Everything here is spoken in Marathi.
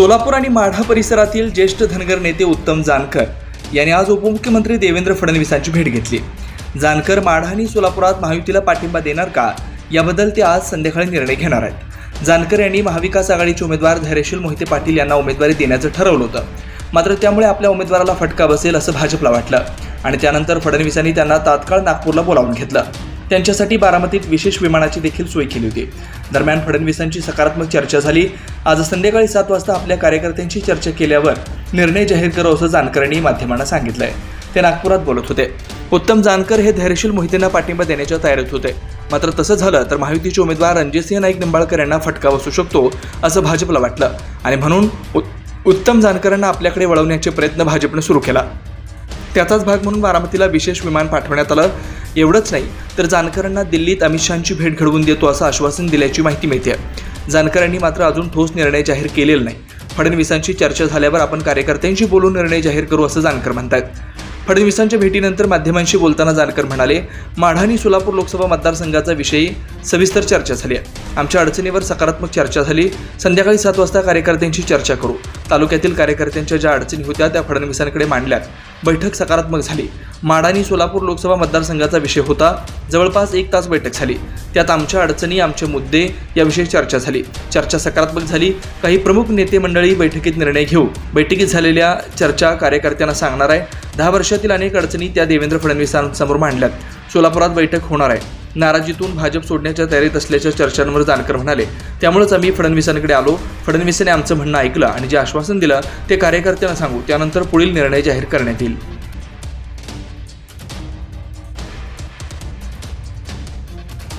सोलापूर आणि माढा परिसरातील ज्येष्ठ धनगर नेते उत्तम जानकर यांनी आज उपमुख्यमंत्री देवेंद्र फडणवीसांची भेट घेतली. जानकर माढा आणि सोलापुरात महायुतीला पाठिंबा देणार का? याबद्दल ते आज संध्याकाळी निर्णय घेणार आहेत. जानकर यांनी महाविकास आघाडीचे उमेदवार धैर्यशील मोहिते पाटील यांना उमेदवारी देण्याचं ठरवलं होतं. मात्र त्यामुळे आपल्या उमेदवाराला फटका बसेल असं भाजपला वाटलं आणि त्यानंतर फडणवीसांनी त्यांना तात्काळ नागपूरला बोलावून घेतलं. त्यांच्यासाठी बारामतीत विशेष विमानाची देखील सोय केली होती. दरम्यान फडणवीसांची सकारात्मक चर्चा झाली. आज संध्याकाळी सात वाजता आपल्या कार्यकर्त्यांशी चर्चा केल्यावर निर्णय जाहीर करू असं जानकरांनी माध्यमांना सांगितलंय. ते नागपुरात बोलत होते. उत्तम जानकर हे धैर्यशील मोहितेंना पाठिंबा देण्याच्या तयारीत होते. मात्र तसं झालं तर महायुतीचे उमेदवार रणजितसिंह नाईक निंबाळकर यांना फटका बसू शकतो असं भाजपला वाटलं. आणि म्हणून उत्तम जानकरांना आपल्याकडे वळवण्याचे प्रयत्न भाजपनं सुरू केला. त्याचाच भाग म्हणून बारामतीला विशेष विमान पाठवण्यात आलं. एवढंच नाही तर जानकरांना दिल्लीत अमित शहांची भेट घडवून देतो असं आश्वासन दिल्याची माहिती मिळते जानकरांनी मात्र अजून ठोस निर्णय जाहीर केलेला नाही. फडणवीसांची चर्चा झाल्यावर आपण कार्यकर्त्यांशी बोलून निर्णय जाहीर करू असं जानकर म्हणतात. फडणवीसांच्या भेटीनंतर माध्यमांशी बोलताना जानकर म्हणाले माढा आणि सोलापूर लोकसभा मतदारसंघाचा विषयी सविस्तर चर्चा झाली आहे. आमच्या अडचणीवर सकारात्मक चर्चा झाली. संध्याकाळी सात वाजता कार्यकर्त्यांशी चर्चा करू. तालुक्यातील कार्यकर्त्यांच्या ज्या अडचणी होत्या त्या फडणवीसांकडे मांडल्यात. बैठक सकारात्मक झाली. माडानी सोलापूर लोकसभा मतदारसंघाचा विषय होता. जवळपास एक तास बैठक झाली. त्यात आमच्या अडचणी आमचे मुद्दे याविषयी चर्चा झाली. चर्चा सकारात्मक झाली. काही प्रमुख नेते मंडळी बैठकीत निर्णय घेऊ. बैठकीत झालेल्या चर्चा कार्यकर्त्यांना सांगणार आहे. दहा वर्षातील अनेक अडचणी त्या देवेंद्र फडणवीसांसमोर मांडल्यात. सोलापुरात बैठक होणार आहे. नाराजीतून भाजप सोडण्याच्या तयारीत असल्याच्या चर्चांवर जानकर म्हणाले त्यामुळेच आम्ही फडणवीसांकडे आलो. फडणवीसांनी आमचं म्हणणं ऐकलं आणि जे आश्वासन दिलं ते कार्यकर्त्यांना सांगू. त्यानंतर पुढील निर्णय जाहीर करण्यात येईल.